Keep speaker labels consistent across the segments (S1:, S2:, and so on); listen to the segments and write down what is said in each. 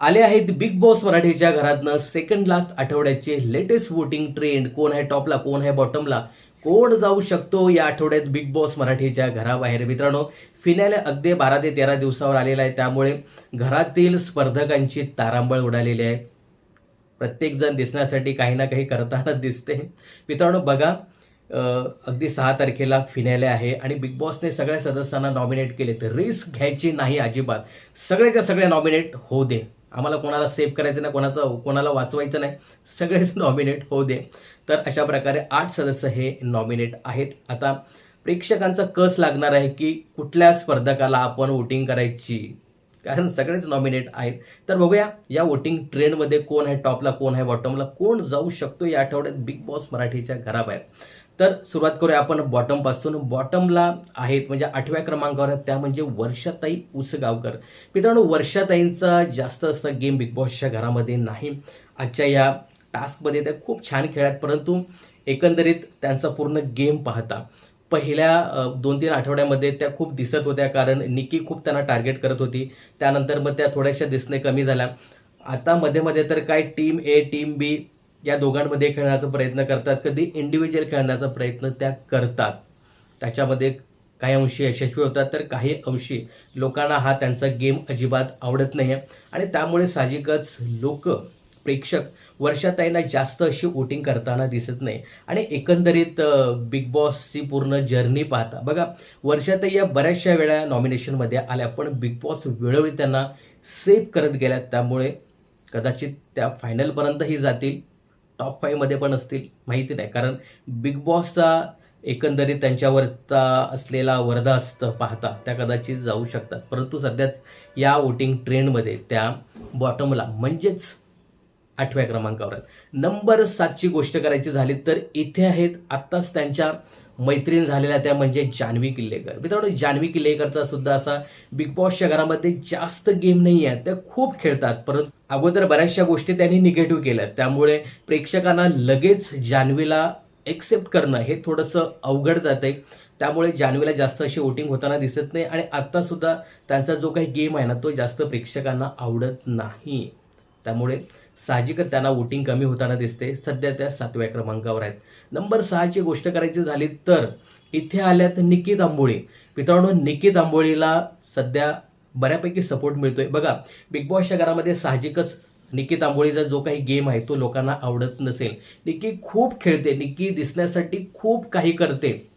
S1: आले आहेत big Boss मराठीच्या घरातनं सेकंड लास्ट आठवड्याचे लेटेस्ट वोटिंग ट्रेंड कोण आहे टॉपला कोण आहे बॉटमला कोण जाऊ शकतो या आठवड्यात बिग बॉस मराठीच्या घराबाहेर? मित्रांनो फिनॅले अगदी बारा ते तेरा दिवसावर आलेला आहे. त्यामुळे घरातील स्पर्धकांची तारांबळ उडालेली आहे. प्रत्येकजण दिसण्यासाठी काही ना काही करताना दिसते. मित्रांनो बघा अगदी सहा तारखेला फिनॅले आहे आणि बिग बॉसने सगळ्या सदस्यांना नॉमिनेट केले तर रिस्क घ्यायची नाही अजिबात. सगळेच्या सगळे नॉमिनेट होऊ दे. आम्हाला कोणाला सेव्ह करायचं नाही कोणाचं कोणाला वाचवायचं नाही. सगळेच नॉमिनेट होऊ दे. तर अशा प्रकारे आठ सदस्य हे नॉमिनेट आहेत. आता प्रेक्षकांचा कस लागणार आहे की कुठल्या स्पर्धकाला आपण वोटिंग करायची? कारण सगळेच नॉमिनेट आहेत. तर बघूया या वोटिंग ट्रेंडमध्ये कोण आहे टॉपला कोण आहे बॉटमला कोण जाऊ शकतो या आठवड्यात बिग बॉस मराठीच्या घराबाहेर. तर सुरुवात करूया आपण बॉटमपासून बॉटमला आहेत म्हणजे आठव्या क्रमांकावर आहेत. त्या म्हणजे वर्षाताई उसगावकर. मित्रांनो वर्षाताईंचा जास्त असं गेम बिग बॉसच्या घरामध्ये नाही. आजच्या या टास्कमध्ये त्या खूप छान खेळात परंतु एकंदरीत त्यांचा पूर्ण गेम पाहता पहिल्या दोन तीन आठवड्यामध्ये त्या खूप दिसत होत्या कारण निकी खूप त्यांना टार्गेट करत होती. त्यानंतर मग त्या थोड्याशा दिसणे कमी झाल्या. आता मध्ये मध्ये तर काय टीम ए टीम बी या दोघांमध्ये खेळण्याचा प्रयत्न करतात कधी इंडिव्हिज्युअल खेळण्याचा प्रयत्न त्या करतात. त्याच्यामध्ये काही अंशी यशस्वी होतात तर काही अंशी लोकांना हा त्यांचा गेम अजिबात आवडत नाही आहे आणि त्यामुळे साहजिकच लोक प्रेक्षक वर्षाताईंना जास्त अशी वोटिंग करताना दिसत नाही. आणि एकंदरीत बिग बॉसची पूर्ण जर्नी पाहता बघा वर्षाताई या बऱ्याचशा वेळा नॉमिनेशनमध्ये आल्या पण बिग बॉस वेळोवेळी त्यांना सेव्ह करत गेल्या. त्यामुळे कदाचित त्या फायनलपर्यंतही जातील. टॉप फाईव्हमध्ये पण असतील माहिती नाही. कारण बिग बॉसचा एकंदरीत त्यांच्यावरचा असलेला वरदास्त पाहता त्या कदाचित जाऊ शकतात. परंतु सध्याच या वोटिंग ट्रेंडमध्ये त्या बॉटमला म्हणजेच आठव्या क्रमांकावर आहेत. नंबर सातची गोष्ट करायची झाली तर इथे आहेत आत्ताच त्यांच्या मैत्रीण झालेल्या त्या म्हणजे जान्हवी किल्लेकर. मित्रांनो जान्हवी किल्लेकरचा सुद्धा असा बिग बॉसच्या घरामध्ये जास्त गेम नाही आहे त्या खूप खेळतात परंतु अगोदर बऱ्याचशा गोष्टी त्यांनी निगेटिव्ह केल्या. त्यामुळे प्रेक्षकांना लगेच जान्हवीला एक्सेप्ट करणं हे थोडंसं अवघड जातंय. त्यामुळे जान्हवीला जास्त अशी वोटिंग होताना दिसत नाही आणि आत्तासुद्धा त्यांचा जो काही गेम आहे ना तो जास्त प्रेक्षकांना आवडत नाही. त्यामुळे साहजिकच त्यांना वोटिंग कमी होताना दिसते. सध्या त्या सातव्या क्रमांकावर आहेत. नंबर सहाची गोष्ट करायची झाली तर इथे आल्यात निकित आंबोळी. मित्रांनो निकित आंबोळीला सध्या बऱ्यापैकी सपोर्ट मिळतोय. बघा बिग बॉसच्या घरामध्ये साहजिकच निकित आंबोळीचा जो काही गेम आहे तो लोकांना आवडत नसेल. निकी खूप खेळते. निकी दिसण्यासाठी खूप काही करते.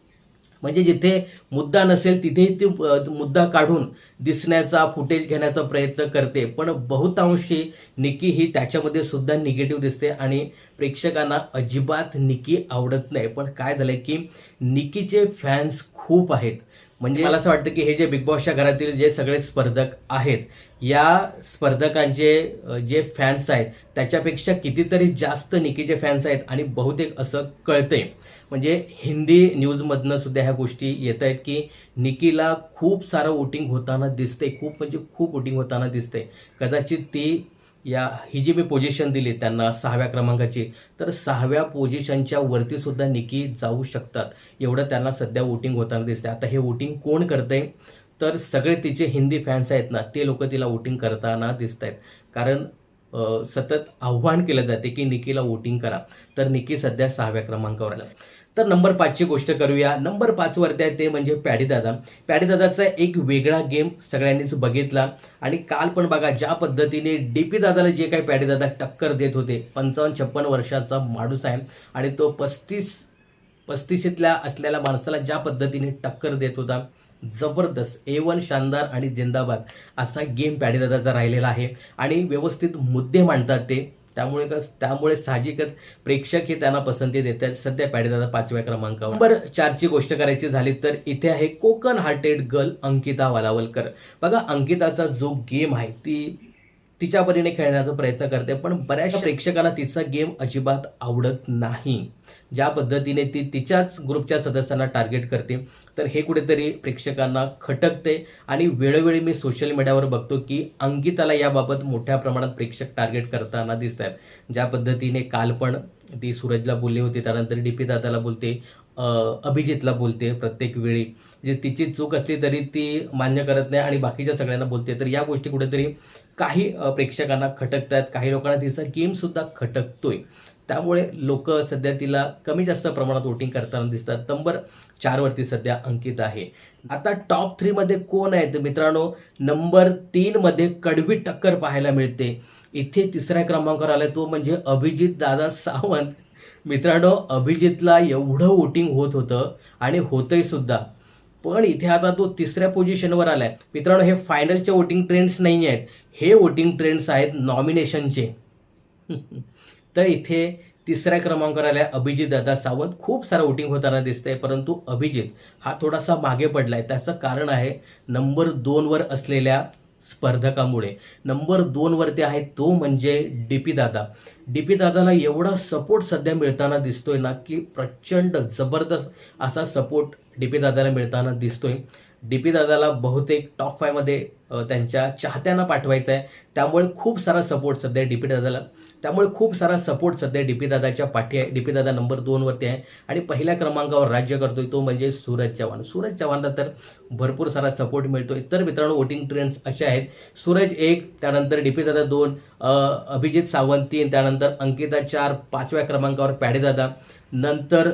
S1: म्हणजे जिथे मुद्दा नसेल तिथेही ती मुद्दा काढून दिसण्याचा फुटेज घेण्याचा प्रयत्न करते. पण बहुतांशी निकी ही त्याच्यामध्ये सुद्धा निगेटिव्ह दिसते आणि प्रेक्षकांना अजिबात निकी आवडत नाही. पण काय झालंय की निकीचे फॅन्स खूप आहेत. म्हणजे मला असं वाटतं की हे जे बिग बॉसच्या घरातील जे सगळे स्पर्धक आहेत या स्पर्धकांचे जे फॅन्स आहेत त्याच्यापेक्षा कितीतरी जास्त निकीचे फॅन्स आहेत आणि बहुतेक असं कळतंय. म्हणजे हिंदी न्यूजमधनं सुद्धा ह्या गोष्टी येत आहेत की निकीला खूप सारं वोटिंग होताना दिसते खूप म्हणजे खूप वोटिंग होताना दिसते कदाचित ती या ही जी मी पोझिशन दिली त्यांना सहाव्या क्रमांकाची तर सहाव्या पोझिशनच्या वरती सुद्धा निकी जाऊ शकतात. एवढं त्यांना सध्या वोटिंग होताना दिसते आता हे वोटिंग कोण करतंय? तर सगळे तिचे हिंदी फॅन्स आहेत ना ते लोक तिला वोटिंग करताना दिसत आहेत कारण सतत आव्हान केलं जाते की निकीला वोटिंग करा. तर निकी सध्या सहाव्या क्रमांकावर आला तर नंबर पाचची गोष्ट करूया. नंबर पाचवरती आहे ते म्हणजे पॅडीदादा पॅडीदादाचा एक वेगळा गेम सगळ्यांनीच बघितला. आणि काल पण बघा ज्या पद्धतीने डी पी दादाला जे काही पॅडीदादा टक्कर देत होते पंचावन्न छप्पन वर्षाचा माणूस आहे आणि तो पस्तीस पस्तीशीतल्या असलेल्या माणसाला ज्या पद्धतीने टक्कर देत होता जबरदस्त. ए वन शानदार आणि जिंदाबाद असा गेम पॅडीदादाचा राहिलेला आहे. आणि व्यवस्थित मुद्दे मांडतात ते. त्यामुळे कस त्यामुळे साहजिकच प्रेक्षक हे त्यांना पसंती देतात. सध्या पॅडीदादा पाचव्या क्रमांकावर. नंबर चारची गोष्ट करायची झाली तर इथे आहे कोकण हार्टेड गर्ल अंकिता वालावलकर. बघा अंकिताचा जो गेम आहे ती तिच्या परीने खेळण्याचा प्रयत्न करते पण बऱ्याचशा प्रेक्षकांना तिचा गेम अजिबात आवडत नाही. ज्या पद्धतीने ती तिच्याच ग्रुपच्या सदस्यांना टार्गेट करते तर हे कुठेतरी प्रेक्षकांना खटकते. आणि वेळोवेळी मी सोशल मीडियावर बघतो की अंकिताला याबाबत मोठ्या प्रमाणात प्रेक्षक टार्गेट करताना दिसत आहेत ज्या पद्धतीने काल पण ती सूरजला बोलली होती त्यानंतर डी पी दादाला बोलते अभिजितला बोलते प्रत्येक वेळी. म्हणजे तिची चूक असली तरी ती मान्य करत नाही आणि बाकीच्या सगळ्यांना बोलते. तर या गोष्टी कुठेतरी काही प्रेक्षकांना खटकतात काही लोकांना तिचा गेमसुद्धा खटकतोय. त्यामुळे लोक सध्या तिला कमी जास्त प्रमाणात वोटिंग करताना दिसतात. नंबर चारवरती सध्या अंकित आहे. आता टॉप थ्रीमध्ये कोण आहे तर मित्रांनो नंबर तीनमध्ये कडवी टक्कर पाहायला मिळते. इथे तिसऱ्या क्रमांकावर आलाय तो म्हणजे अभिजित दादा सावंत. मित्रांनो अभिजितला एवढं वोटिंग होत होतं आणि होतंय सुद्धा. पण इथे आता तो तिसऱ्या पोझिशनवर आलाय. मित्रांनो हे फायनलच्या वोटिंग ट्रेंड्स नाही आहेत हे वोटिंग ट्रेंड्स आहेत नॉमिनेशनचे तर इथे तिसऱ्या क्रमांकावर आल्या अभिजित दादा सावंत. खूप सारा वोटिंग होताना दिसतंय परंतु अभिजित हा थोडासा मागे पडलाय. त्याचं कारण आहे नंबर दोनवर असलेल्या स्पर्धकामुळे. नंबर दोनवरती आहे तो म्हणजे D P Dada. D P दादाला एवढा सपोर्ट सध्या मिळताना दिसतोय ना की प्रचंड जबरदस्त असा सपोर्ट डी पी दादाला मिळताना दिसतोय. डी पी दादाला बहुतेक टॉप फायमध्ये त्यांच्या चाहत्यांना पाठवायचं आहे त्यामुळे खूप सारा सपोर्ट सध्या डी पी दादाला. त्यामुळे खूप सारा सपोर्ट सध्या डी पी दादाच्या पाठी आहे. डी पी दादा नंबर दोनवरती आहे. आणि पहिल्या क्रमांकावर राज्य करतोय तो म्हणजे सूरज चव्हाण. सूरज चव्हाणला तर भरपूर सारा सपोर्ट मिळतोय. तर मित्रांनो वोटिंग ट्रेंड्स असे आहेत. सूरज एक त्यानंतर डी पी दादा दोन अभिजित सावंत तीन त्यानंतर अंकिता चार पाचव्या क्रमांकावर पॅडेदादा नंतर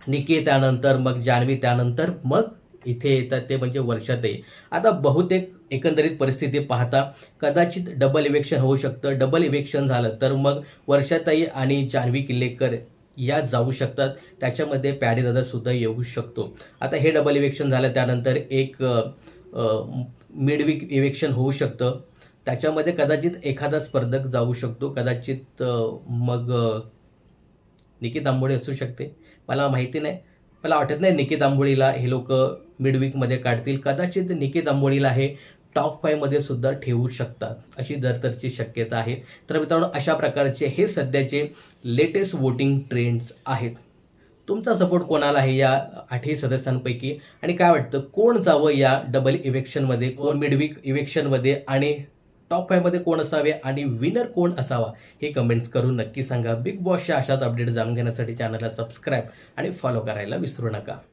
S1: निके त्यानंतर मग जान्हवी त्यानंतर मग इथे येतात ते म्हणजे वर्षातही आता बहुतेक एकंदरीत परिस्थिती पाहता कदाचित डबल इलेक्शन होऊ शकतं. डबल इलेक्शन झालं तर मग वर्षाताई आणि जान्हवी किल्लेकर या जाऊ शकतात. त्याच्यामध्ये पॅडेदादा सुद्धा येऊ शकतो. आता हे डबल इलेक्शन झालं त्यानंतर एक मिडवीक इलेक्शन होऊ शकतं. त्याच्यामध्ये कदाचित एखादा स्पर्धक जाऊ शकतो. कदाचित मग निकित आंबोडे असू शकते. मला माहिती नाही. मला वाटत नाही निकित आंबोळीला हे लोक मिडवीकमध्ये काढतील. कदाचित निकित आंबोळीला हे टॉप फायमध्ये सुद्धा ठेवू शकतात अशी दरतरची शक्यता आहे. तर मित्रांनो अशा प्रकारचे हे सध्याचे लेटेस्ट वोटिंग ट्रेंड्स आहेत. तुमचा सपोर्ट कोणाला आहे या आठही सदस्यांपैकी? आणि काय वाटतं कोण जावं या डबल इलेक्शनमध्ये कोण मिडवीक इलेक्शनमध्ये आणि टॉप फायमध्ये कोण असावे आणि विनर कोण असावा हे कमेंट्स करून नक्की सांगा. बिग बॉसच्या अशाच अपडेट जाणून घेण्यासाठी चॅनलला सबस्क्राईब आणि फॉलो करायला विसरू नका.